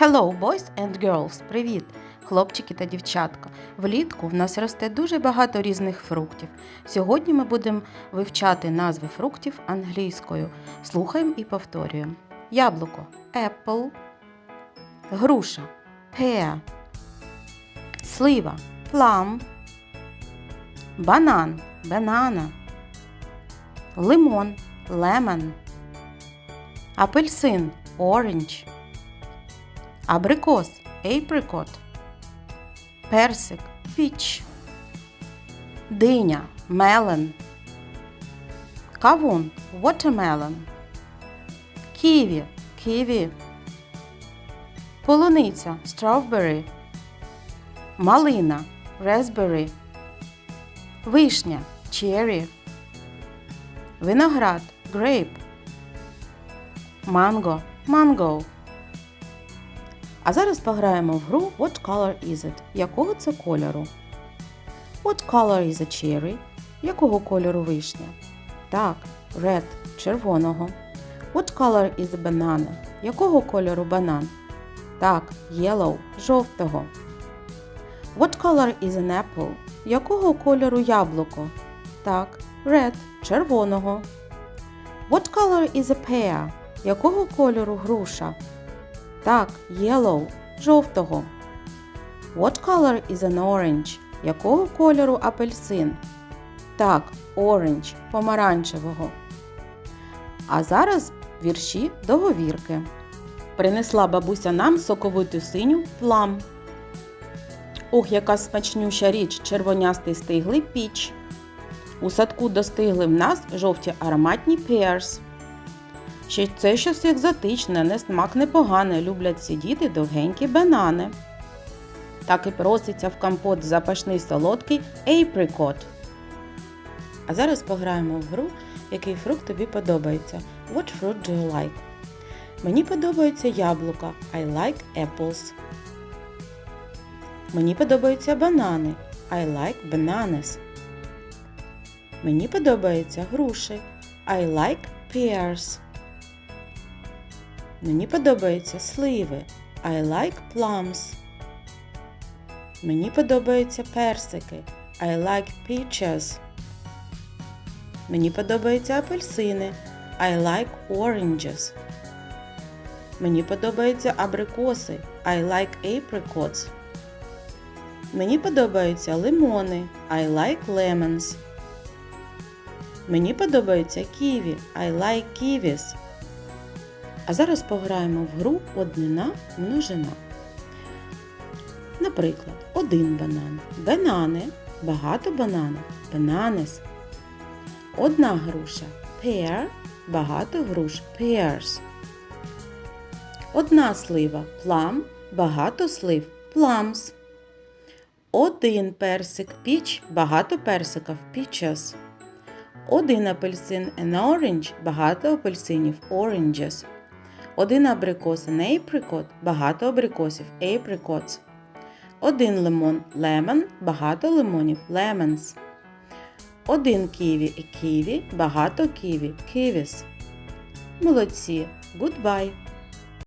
Hello, boys and girls! Привіт! Хлопчики та дівчатка. Влітку в нас росте дуже багато різних фруктів. Сьогодні ми будемо вивчати назви фруктів англійською. Слухаємо і повторюємо. Яблуко apple, груша pear, слива plum, банан banana, лимон lemon, апельсин orange, абрикос apricot, персик peach, диня melon, кавун watermelon, ківі ківі, полуниця strawberry, малина raspberry, вишня cherry, виноград grape, манго mango. А зараз пограємо в гру What color is it? Якого це кольору? What color is a cherry? Якого кольору вишня? Так, red червоного. What color is a banana? Якого кольору банан? Так, yellow жовтого. What color is an apple? Якого кольору яблуко? Так, red червоного. What color is a pear? Якого кольору груша? Так, yellow жовтого. What color is an orange? Якого кольору апельсин? Так, orange помаранчевого. А зараз вірші договірки. Принесла бабуся нам соковиту синю плам. Ох, яка смачнюща річ, червонястий стиглий піч. У садку достигли в нас жовті ароматні pears. Ще це щось екзотичне, не смак непоганий, люблять всі діти довгенькі банани. Так і проситься в компот запашний солодкий apricot. А зараз пограємо в гру, який фрукт тобі подобається. What fruit do you like? Мені подобаються яблука. I like apples. Мені подобаються банани. I like bananas. Мені подобаються груші. I like pears. Мені подобаються сливи. I like plums. Мені подобаються персики. I like peaches. Мені подобаються апельсини. I like oranges. Мені подобаються абрикоси. I like apricots. Мені подобаються лимони. I like lemons. Мені подобаються ківі. I like kiwis. А зараз пограємо в гру однина множина. Наприклад, один банан. Банани. Багато бананів. Bananas. Одна груша. Pear. Багато груш. Pears. Одна слива. Plum. Багато слив. Plums. Один персик. Піч. Багато персиків. Peaches. Один апельсин. An orange. Багато апельсинів. Oranges. Один абрикос an apricot, багато абрикосів apricots. Один лимон lemon, багато лимонів lemons. Один ківі і ківі, багато ківі kiwis. Молодці. Goodbye!